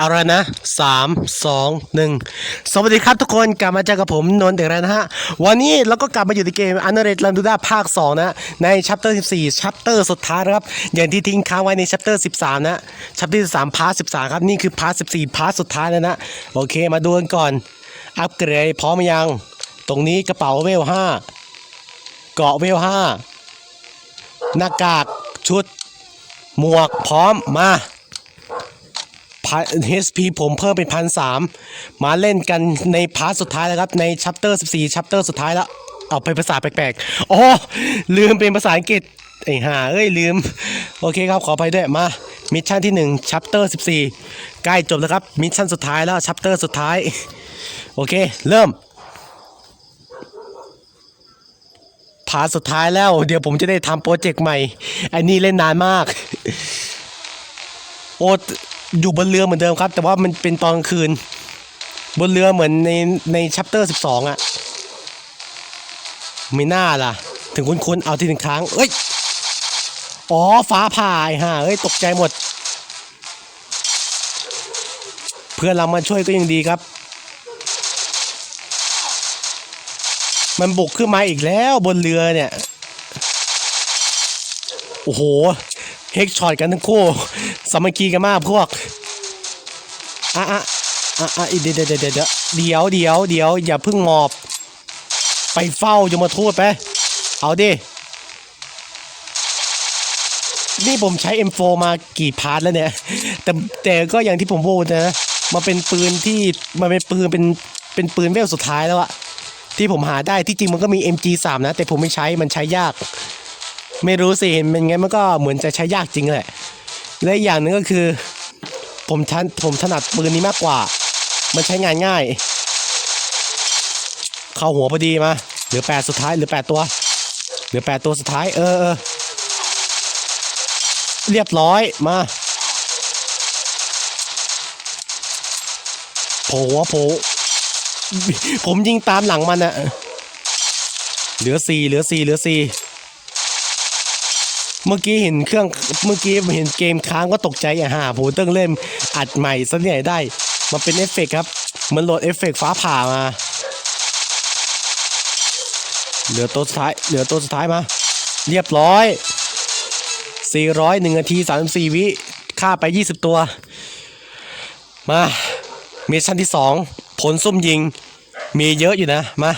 เอาละนะสามสองหนึ่งสวัสดีครับทุกคนกลับมาเจอกับผมนนท์เด็กแล้วนะฮะ วันนี้เราก็กลับมาอยู่ในเกม u n d e r r a t e Lambda ภาค 2 นะ ในชัปเตอร์14ชัปเตอร์สุดท้ายนะครับ อย่างที่ทิ้งค้างไว้ในชัปเตอร์13 นะชัปเตอร์13พาร์ท13 ครับ นี่คือพาร์ท14พาร์ทสุดท้ายแล้วนะ โอเคมาดูกันก่อน อัปเกรดพร้อมยัง ตรงนี้กระเป๋าเวล5เกาะเวล5หน้ากากชุด หมวกพร้อมมา พัน HP ผมเพิ่มเป็นพันสามมาเล่นกันในพาร์ทสุดท้ายแล้วครับ ในชัปเตอร์14ชัปเตอร์สุดท้ายแล้ว เอาไปภาษาแปลกๆอ๋อลืมเป็นภาษาอังกฤษไอ้ห่าเอ้ยลืม โอเคครับขอไปด้วยมามิชชั่นที่1ชัปเตอร์14 ใกล้จบแล้วครับ มิชชั่นสุดท้ายแล้วชัปเตอร์สุดท้าย โอเค เริ่มพาร์ทสุดท้ายแล้ว เดี๋ยวผมจะได้ทำโปรเจกต์ใหม่อ้นี่เล่นนานมาก โอ้ อยู่บนเรือเหมือนเดิมครับ แต่ว่ามันเป็นตอนกลางคืน บนเรือเหมือนในในชัปเตอร์สิบสองอะไม่น่าล่ะ ถึงคุ้นๆเอาทีหนึ่งครั้งเอ้ยอ๋อฟ้าผ่าไอ้ห่าเอ้ยตกใจหมด เพื่อนเรามาช่วยก็ยังดีครับ มันบุกขึ้นมาอีกแล้วบนเรือเนี่ย โอ้โห เฮกช็อตกันทั้งคู่สามัคคีกันมากพวกอะอะอะอะเดี๋ยวเดี๋ยวเดี๋ยวเดี๋ยวเดี๋ยวเดี๋ยวเดี๋ยวอย่าเพิ่งหมอบ ไปเฝ้ายมทูตไป เอาดิ นี่ผมใช้ M4 มากี่พาร์ทแล้วเนี่ย แต่แต่ก็อย่างที่ผมพูดนะมันเป็นปืนที่มันเป็นปืนเป็นเป็นปืนเวลสุดท้ายแล้วอะที่ผมหาได้ที่จริงมันก็มี MG3 นะ แต่ผมไม่ใช้มันใช้ยาก ไม่รู้สิเห็นเป็นไงมันก็เหมือนจะใช้ยากจริงแหละ และอย่างหนึ่งก็คือ ผมทันผมถนัดปืนนี้มากกว่า มันใช้งานง่าย เข้าหัวพอดีมาเหลือแปดสุดท้ายเหลือแปดตัวเหลือแปดตัวสุดท้าย เออเออเรียบร้อยมาโผล่โผล่ผมยิงตามหลังมันอะเหลือสี่เหลือสี่เหลือสี่ เมื่อกี้เห็นเครื่องเมื่อกี้เห็นเกมค้างก็ตกใจอะฮะผมต้องเล่นอัดใหม่ซะเนี่ยได้มันเป็นเอฟเฟกต์ครับมันโหลดเอฟเฟกต์ฟ้าผ่ามา เหลือตัวสุดท้ายเหลือตัวสุดท้ายมา เรียบร้อย 400 1นาที 34 วิฆ่าไป 20 ตัว มามิชชั่นที่ 2 ผลส้มยิง มีเยอะอยู่นะ มา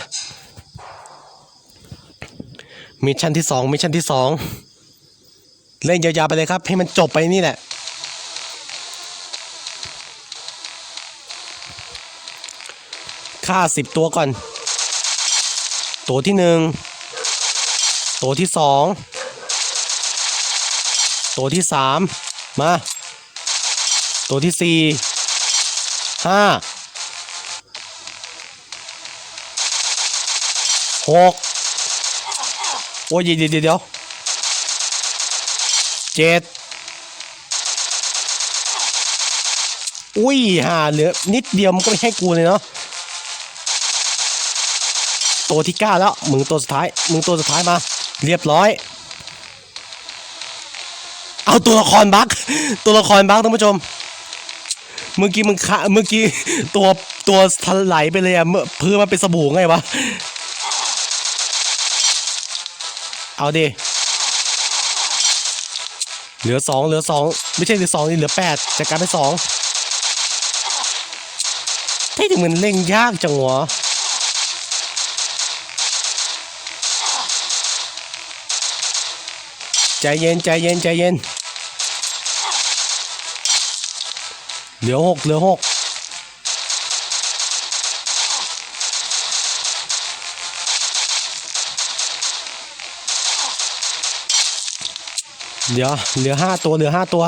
มิชชั่นที่ 2มิชชั่นที่ 2 เล่นยาวๆไปเลยครับ ให้มันจบไปนี่แหละฆ่าสิบตัวก่อน ตัวที่หนึ่งตัวที่สองตัวที่สามมา ตัวที่สี่ห้าหกโอ้ยเดี๋ยวเดี๋ยว เจ็ดอุ้ยห่าเหลือนิดเดียวมันก็ไม่ให้กูเลยเนาะตัวที่เก้าแล้ว มึงตัวสุดท้าย มึงตัวสุดท้ายมา เรียบร้อย เอาตัวละครบักตัวละครบักท่านผู้ชม เมื่อกี้มึงคะเมื่อกี้ตัวตัวทะไหลไปเลยอะเมื่อเพื่อมันเป็นสบู่ไงวะ เอาดิ เหลือสองเหลือสองไม่ใช่เหลือสองนี่เหลือแปดจากการไปสองที่ถึงมันเล่งยากจังวะใจเย็นใจเย็นใจเย็นเหลือหกเหลือหก เดี๋ยวเหลือห้าตัวเหลือห้าตัว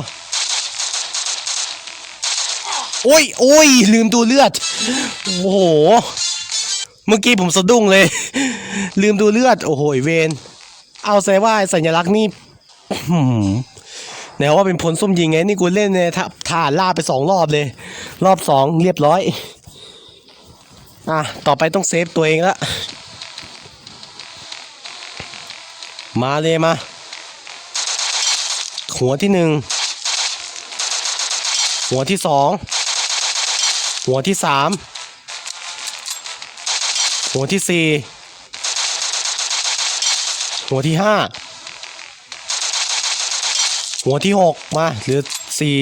โอ้ยโอ้ยลืมดูเลือด โอ้โห เมื่อกี้ผมสะดุ้งเลย ลืมดูเลือด โอ้โหเวนเอาแสว่าสัญลักษณ์นี่เหือไหนว่าเป็นผลส้มยิงไง นี่กูเล่นในท่าท่าล่าไปสองรอบเลย รอบสองเรียบร้อย อะ ต่อไปต้องเซฟตัวเองละมาเลยมา หัวที่หนึ่งหัวที่สองหัวที่สามหัวที่สี่หัวที่ห้าหัวที่หกมาเหลือสี่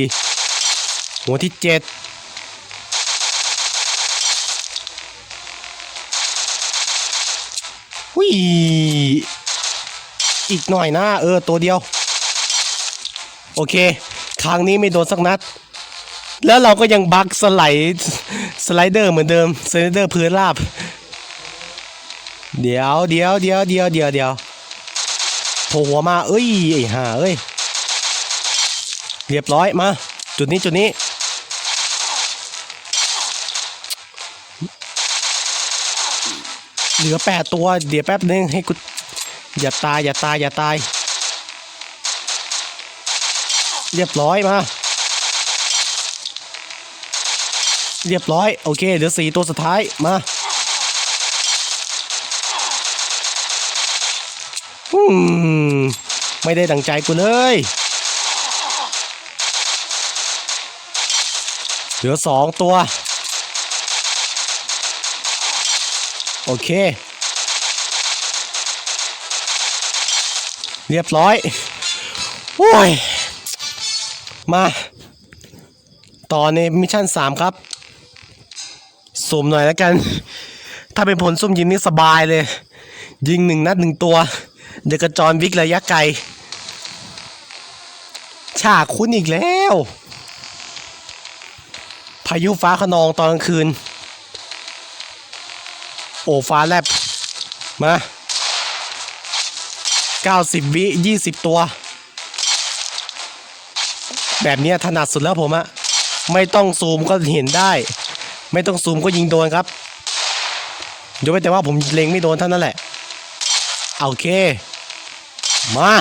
หัวที่เจ็ดวิอีกหน่อยนะเออตัวเดียว โอเค ครั้งนี้ไม่โดนสักนัด แล้วเราก็ยังบักสไลด์สไลเดอร์เหมือนเดิมสไลเดอร์พื้นราบ เดี๋ยวเดี๋ยวเดี๋ยวเดี๋ยวเดี๋ยวเดี๋ยวโผล่หัวมาเอ้ยไอ้ห่าเอ้ยเรียบร้อยมา จุดนี้จุดนี้เหลือแปดตัว เดี๋ยวแป๊บนึงให้กูอย่าตายอย่าตายอย่าตาย เรียบร้อยมา เรียบร้อย โอเคเหลือสี่ตัวสุดท้ายมาอืมไม่ได้ดังใจกูเลยเหลือสองตัว โอเค เรียบร้อย โอ้ย มาต่อในมิชชั่นสามครับสุ่มหน่อยแล้วกัน ถ้าเป็นผลซุ่มยิงนี่สบายเลย ยิงหนึ่งนัดหนึ่งตัว เดี๋ยวกระจรวิกระยะไกลฉากคุ้นอีกแล้ว พายุฟ้าขนองตอนกลางคืน โอ้ฟ้าแลบมา 90 วิ 20 ตัว แบบนี้ถนัดสุดแล้วผมอะไม่ต้องซูมก็เห็นได้ ไม่ต้องซูมก็ยิงโดนครับยกเว้นแต่ว่าผมเล็งไม่โดนเท่านั้นแหละโอเค มา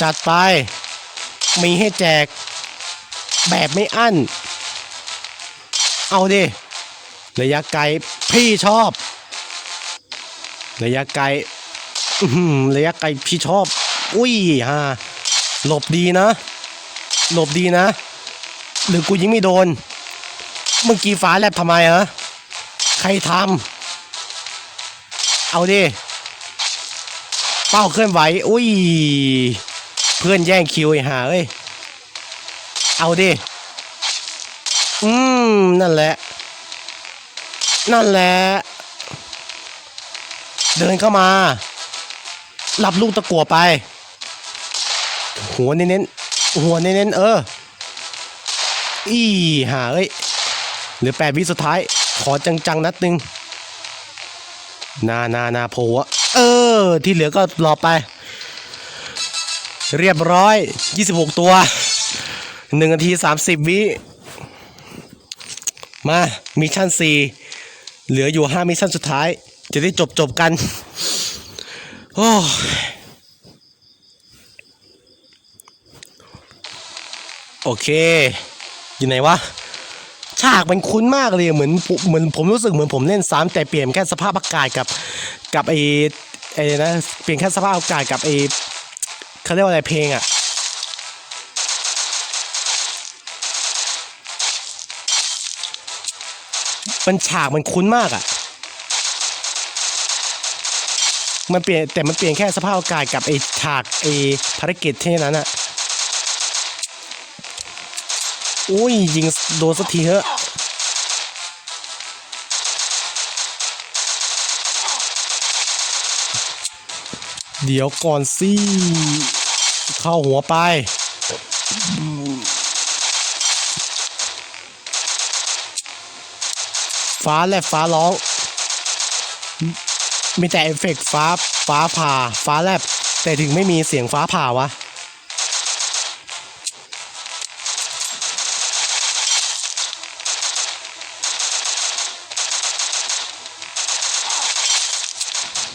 จัดไป มีให้แจก แบบไม่อั้น เอาดิ ระยะไกลพี่ชอบ ระยะไกลหือระยะไกลพี่ชอบ อุ้ยฮะหลบดีนะ หลบดีนะ หรือกูยิงไม่โดน เมื่อกี้ฟ้าแลบทำไมฮะใครทำเอาดิ เป้าเคลื่อนไหว อุ้ย เพื่อนแย่งคิวไอ้ห่าเอ้ย เอาดิ อืม นั่นแหละ นั่นแหละ เดินเข้ามา รับลูกตะกัวไป หัวเน้นๆ หัวเน้นๆเออ อีห่าเอ้ยเหลือแปดวิสุดท้าย ขอจังๆนัดหนึ่งนานานาโผล่อะเออ ที่เหลือก็รอไป เรียบร้อย 26 ตัว1นาที 30 วิ มา มิชชั่น 4 เหลืออยู่ 5 มิชชั่นสุดท้าย จะได้จบจบกัน โอ้ โอเค อยู่ไหนวะ ฉากมันคุ้นมากเลยเหมือนผมเหมือนผมรู้สึกเหมือนผมเล่นซ้ำแต่เปลี่ยนแค่สภาพอากาศกับกับไอ้ไอ้นะเปลี่ยนแค่สภาพอากาศกับไอ้เขาเรียกว่าอะไรเพลงอะมันฉากมันคุ้นมากอะมันเปลี่ยนแต่มันเปลี่ยนแค่สภาพอากาศกับไอ้ฉากไอ้ภารกิจที่นั้นอะ อุ้ยยิงโดนสักทีเถอะเดี๋ยวก่อนสิเข้าหัวไปฟ้าแลบฟ้าร้อง มีแต่เอฟเฟกต์ฟ้าฟ้าผ่า ฟ้าแลบแต่ถึงไม่มีเสียงฟ้าผ่าวะ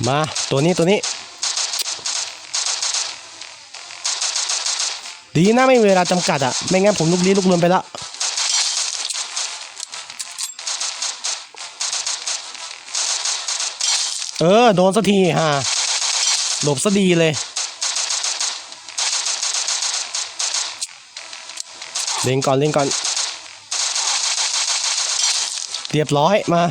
มาตัวนี้ตัวนี้ ดีนะไม่มีเวลาจำกัดอะไม่งั้นผมลุกลี้ลุกลนไปละเออ โดนสักทีฮะหลบซะดีเลย เล่นก่อนเล่นก่อน เรียบร้อยมา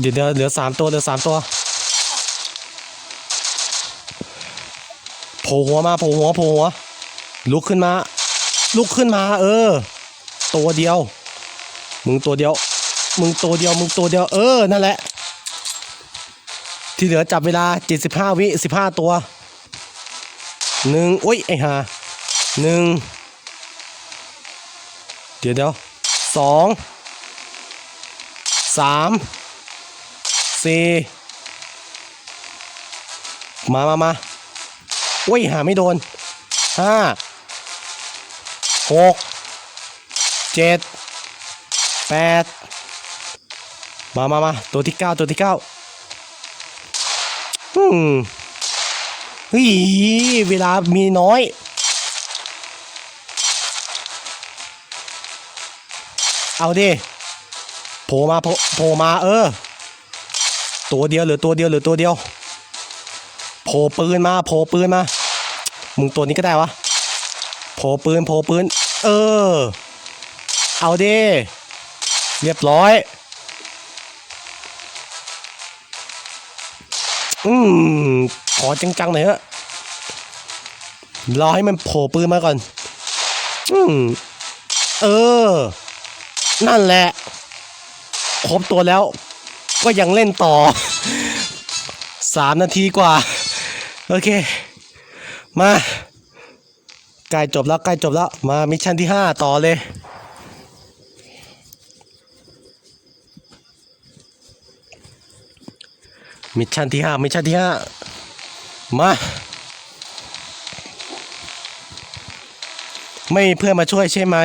เดี๋ยวเหลือสามตัวเหลือสามตัวโผล่หัวมาโผล่หัวโผล่หัว ลุกขึ้นมา ลุกขึ้นมา เออ ตัวเดียว มึงตัวเดียว มึงตัวเดียว มึงตัวเดียว เออ นั่นแหละ ที่เหลือจับเวลา75วิ15ตัวหนึ่งอุ้ยไอ้ห่าหนึ่งเดี๋ยวเดี๋ยวสองสาม สี่มามามาอุ้ยหาไม่โดนห้าหกเจ็ดแปดมามามาตัวที่เก้าตัวที่เก้าอืมเฮ้ยเวลามีน้อยเอาดิโผล่มาโผล่มา เออ ตัวเดียวหรือตัวเดียวหรือตัวเดียวโผล่ปืนมาโผล่ปืนมามึงตัวนี้ก็ได้วะโผล่ปืนโผล่ปืน เออ เอาดิเรียบร้อยอืมขอจังๆหน่อยเถอะรอให้มันโผล่ปืนมาก่อน อืมเออ นั่นแหละ ครบตัวแล้ว ก็ยังเล่นต่อสามนาทีกว่า โอเค มาใกล้จบแล้วใกล้จบแล้ว มามิชชั่นที่ห้าต่อเลยมิชชั่นที่ห้ามิชชั่นที่ห้ามา ไม่มีเพื่อนมาช่วยใช่ไหม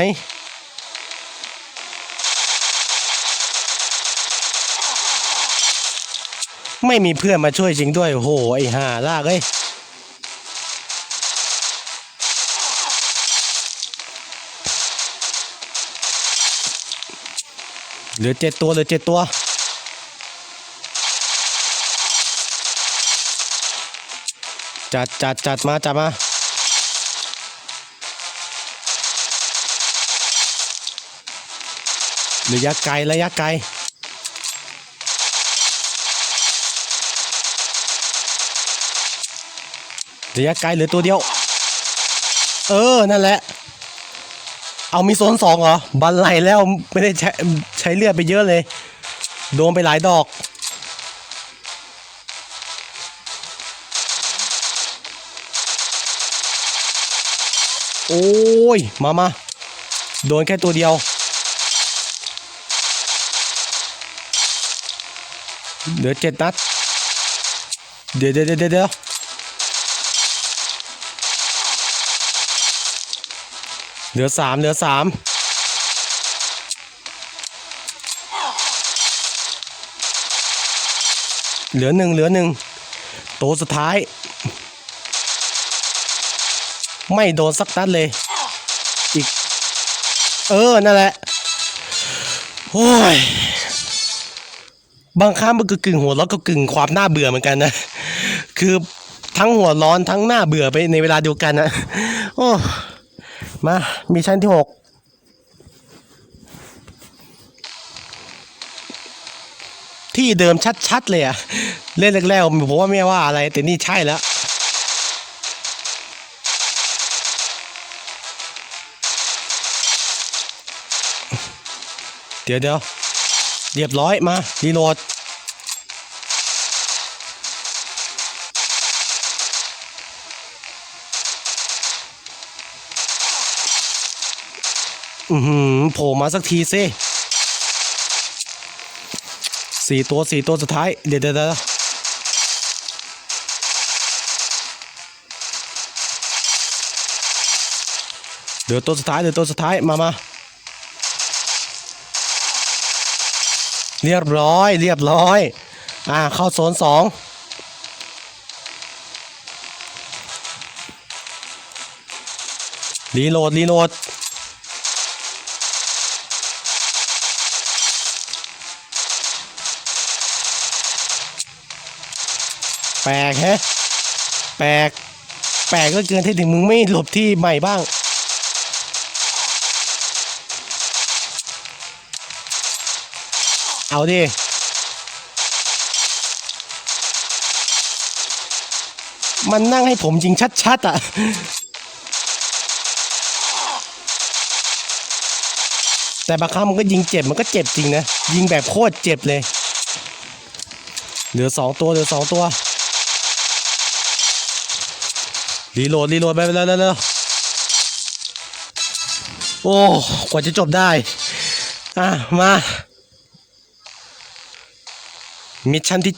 ไม่มีเพื่อนมาช่วยจริงด้วย โห ไอ้ห่าลากเอ้ยเหลือเจ็ดตัวเหลือเจ็ดตัว จัดจัดจัดมาจัดมาระยะไกลระยะไกล ระยะไกลเหลือตัวเดียว เออ นั่นแหละ เอามีโซนสองเหรอ บันไลแล้วไม่ได้ใช้ใช้เลือดไปเยอะเลย โดนไปหลายดอก โอ้ย มามา โดนแค่ตัวเดียว เหลือเจ็ดนัด เดี๋ยวเดี๋ยวเดี๋ยว เหลือสามเหลือสามเหลือหนึ่งเหลือหนึ่งโตสุดท้าย ไม่โดนสักนัดเลย อีก เออ นั่นแหละโอ้ยบางครั้งมันก็กึ่งหัวร้อนก็กึ่งความน่าเบื่อเหมือนกันนะ คือทั้งหัวร้อนทั้งน่าเบื่อไปในเวลาเดียวกันนะโอ้ มามีชั้นที่หกที่เดิมชัดๆเลยอะเล่นแรกๆผมว่าไม่ว่าอะไร แต่นี่ใช่แล้วเดี๋ยวเดี๋ยวเรียบร้อยมารีโหลด อือหือโผล่มาสักทีสิสี่ตัวสี่ตัวสุดท้ายเดี๋ยวเดี๋ยวเดี๋ยวเดี๋ยวตัวสุดท้ายเดี๋ยวตัวสุดท้ายมามาเรียบร้อยเรียบร้อย อ่า เข้าโซนสองรีโหลดรีโหลด แปลกแฮะแปลกแปลกก็เกินที่ถึงมึงไม่หลบที่ใหม่บ้าง เอาดิมันนั่งให้ผมยิงชัดๆอะ แต่บางครั้งมันก็ยิงเจ็บมันก็เจ็บจริงนะ ยิงแบบโคตรเจ็บเลย เหลือสองตัวเหลือสองตัว รีโหลดรีโหลดไปแล้วแล้วแล้วโอ้กว่าจะจบได้ อะ มามิชชั่นที่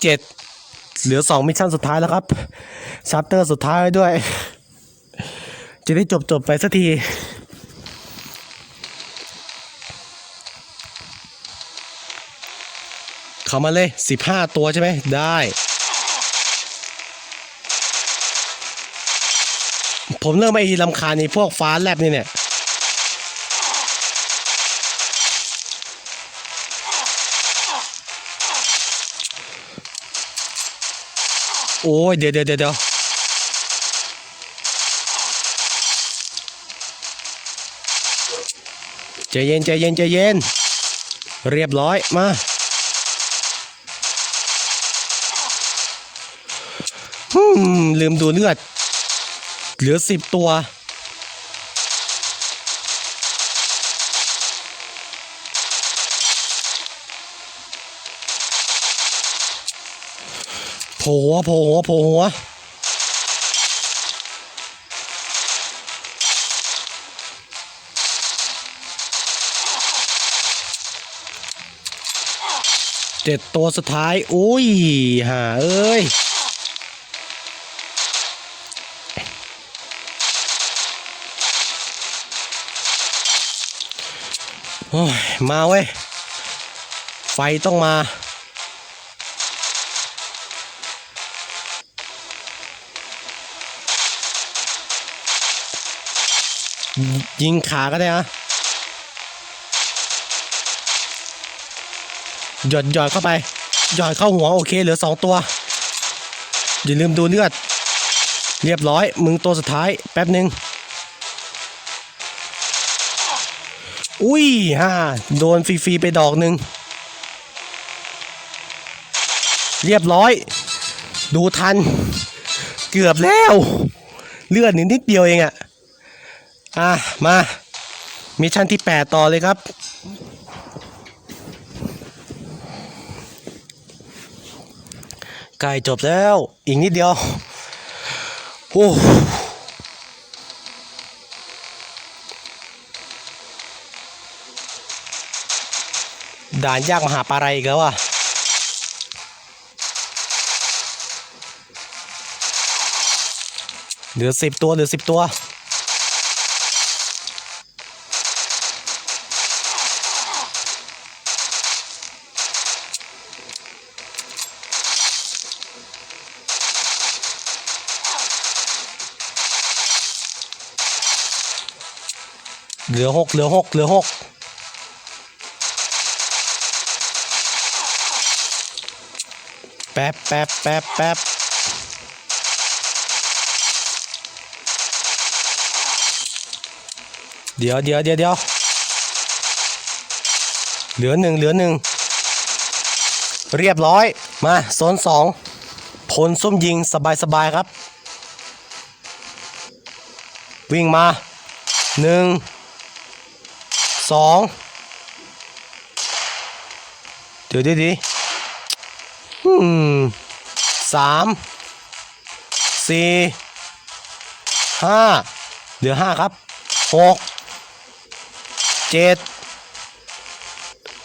7เหลือ2มิชชั่นสุดท้ายแล้วครับชัปเตอร์สุดท้ายด้วย จะได้จบจบไปสักทีเข้ามาเลย15ตัวใช่ไหมได้ ผมเริ่มไอ้ลำคาญในพวกฟ้าแลบนี่เนี่ยโอ้ยเดี๋ยวเดี๋ยวเดี๋ยวเดี๋ยวใจเย็นใจเย็นใจเย็น เรียบร้อยมาอืมลืมดูเลือด เหลือสิบตัว โผล่หัวโผล่หัวโผล่หัวเจ็ดตัวสุดท้าย อุ้ยห่าเอ้ย โอ้ย มาเว้ย ไฟต้องมา ยิงขาก็ได้นะหยดหยดเข้าไป หยดเข้าหัวโอเค เหลือสองตัว อย่าลืมดูเลือด เรียบร้อย มึงตัวสุดท้าย แป๊บหนึ่ง อุ้ยฮ่าโดนฟรีๆไปดอกหนึ่งเรียบร้อย ดูทัน เกือบแล้ว เลือดนิดนิดเดียวเองอะอะ มามิชชั่นที่ 8 ต่อเลยครับใกล้จบแล้ว อีกนิดเดียว โอ้ ด่านยากมหาปาไรอีกแล้วอะเหลือสิบตัวเหลือสิบตัว เหลือหกเหลือหกเหลือหก แป๊บแป๊บแป๊บแป๊บเดี๋ยวเดี๋ยวเดี๋ยวเดี๋ยวเหลือหนึ่งเหลือหนึ่งเรียบร้อยมาโซนสองพลส้มยิงสบายสบายครับ วิ่งมาหนึ่งสองเดี๋ยวดีดี สามสี่ห้าเหลือห้าครับหกเจ็ด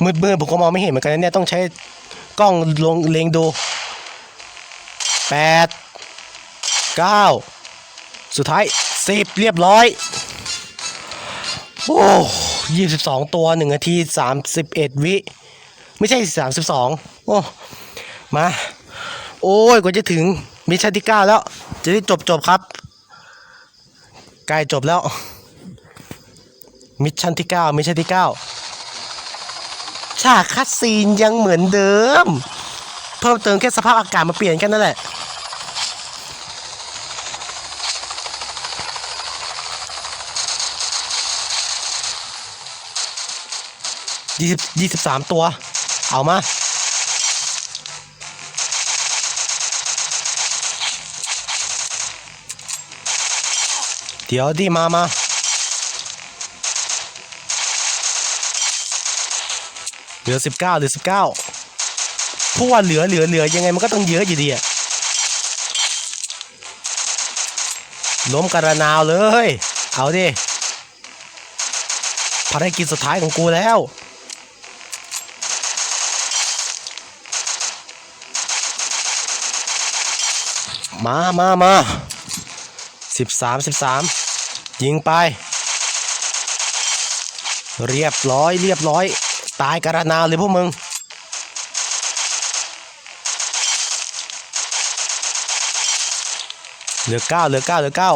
มืดมืดผมก็มองไม่เห็นเหมือนกันเนี่ยต้องใช้กล้องลงเลงดูแปดเก้าสุดท้ายสิบเรียบร้อยโอ้ยี่สิบสองตัวหนึ่งนาทีสามสิบเอ็ดวิ ไม่ใช่สามสิบสองโอ้ มา โอ้ยกว่าจะถึงมิชชั่นที่เก้าแล้ว จะได้จบจบครับ ใกล้จบแล้ว มิชชั่นที่เก้ามิชชั่นที่เก้าฉากคัดซีนยังเหมือนเดิม เพิ่มเติมแค่สภาพอากาศมาเปลี่ยนแค่นั่นแหละยี่สิบยี่สิบสามตัว เอามา เดี๋ยวดิมามาเหลือสิบเก้าเหลือสิบเก้าพวกว่าเหลือเหลือเหลือยังไงมันก็ต้องเยอะอยู่ดีอะล้มกระนาวเลย เอาดิภารกิจสุดท้ายของกูแล้ว มามามา สิบสามสิบสามยิงไป เรียบร้อยเรียบร้อย ตายกระนาวเลยพวกมึงเหลือเก้าเหลือเก้าเหลือเก้า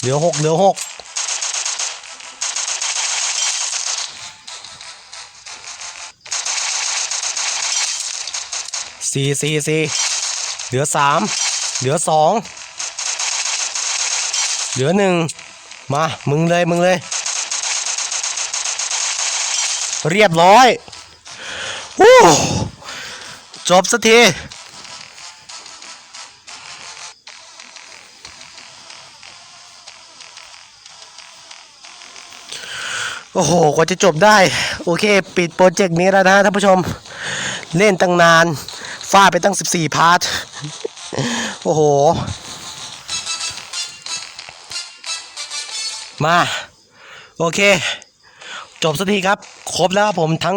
เหลือหกเหลือหก สี่สี่สี่เหลือสามเหลือสองเหลือหนึ่งมา มึงเลย มึงเลย เรียบร้อยวู้จบสักทีโอ้โห กว่าจะจบได้ โอเค ปิดโปรเจกต์นี้แล้วนะท่านผู้ชม เล่นตั้งนาน ฟาดไปตั้ง 14 พาร์ท โอ้โห มา โอเค จบสักทีครับ ครบแล้วครับผมทั้ง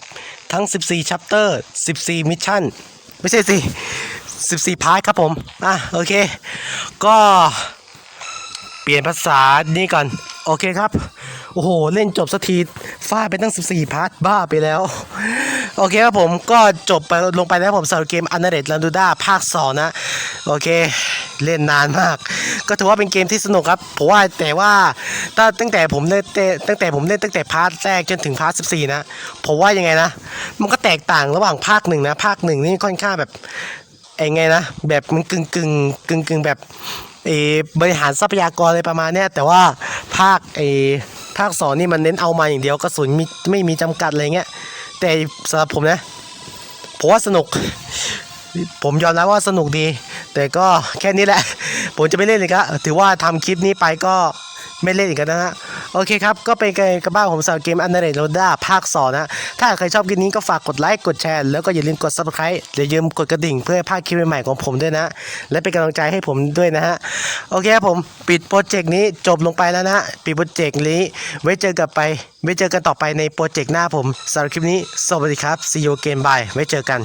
14 ทั้ง 14 ชัปเตอร์ 14 มิชชั่น ไม่ใช่สิ 14 พาร์ทครับผม อะ โอเค ก็เปลี่ยนภาษานี่ก่อน โอเคครับ โอ้โห เล่นจบสักทีฟาดไปตั้ง 14 พาร์ทบ้าไปแล้ว โอเคครับผมก็จบไปลงไปแล้วผมสำหรับเกม u n d e r r a t e Landuda ภาค 2 นะ โอเค เล่นนานมาก ก็ถือว่าเป็นเกมที่สนุกครับผมว่าแต่ว่าตั้งแต่ผมเล่นตั้งแต่ผมเล่นตั้งแต่พาร์ทแรกจนถึงพาร์ท14 นะ ผมว่ายังไงนะ มันก็แตกต่างระหว่างภาคหนึ่งนะภาคหนึ่งนี่ค่อนข้างแบบไอ้ไงนะ แบบมันกึ่งกึ่งกึ่งกึ่งแบบเอบริหารทรัพยากรอะไรประมาณเนี้ยแต่ว่าภาคเอ ภาคสองนี่มันเน้นเอามาอย่างเดียวกระสุนมีไม่มีจำกัดอะไรเงี้ย แต่สำหรับผมนะผมว่าสนุก ผมยอมรับว่าสนุกดี แต่ก็แค่นี้แหละ ผมจะไม่เล่นเลยครับถือว่าทำคลิปนี้ไปก็ไม่เล่นอีกแล้วนะฮะ โอเคครับ ก็เป็นการกระบ้าผมสำหรับเกมอันเดอร์โรด้าภาค2นะ ถ้าใครชอบคลิปนี้ก็ฝากกดไลค์ กดแชร์ แล้วก็อย่าลืมกด subscribe อย่าลืมกดกระดิ่งเพื่อให้พลาดคลิปใหม่ๆของผมด้วยนะ และเป็นกำลังใจให้ผมด้วยนะฮะ โอเคครับผมปิดโปรเจกต์นี้จบลงไปแล้วนะฮะปิดโปรเจกต์นี้ ไว้เจอกันไป ไว้เจอกันต่อไปในโปรเจกต์หน้าผมสำหรับคลิปนี้ สวัสดีครับ see you again bye ไว้เจอกัน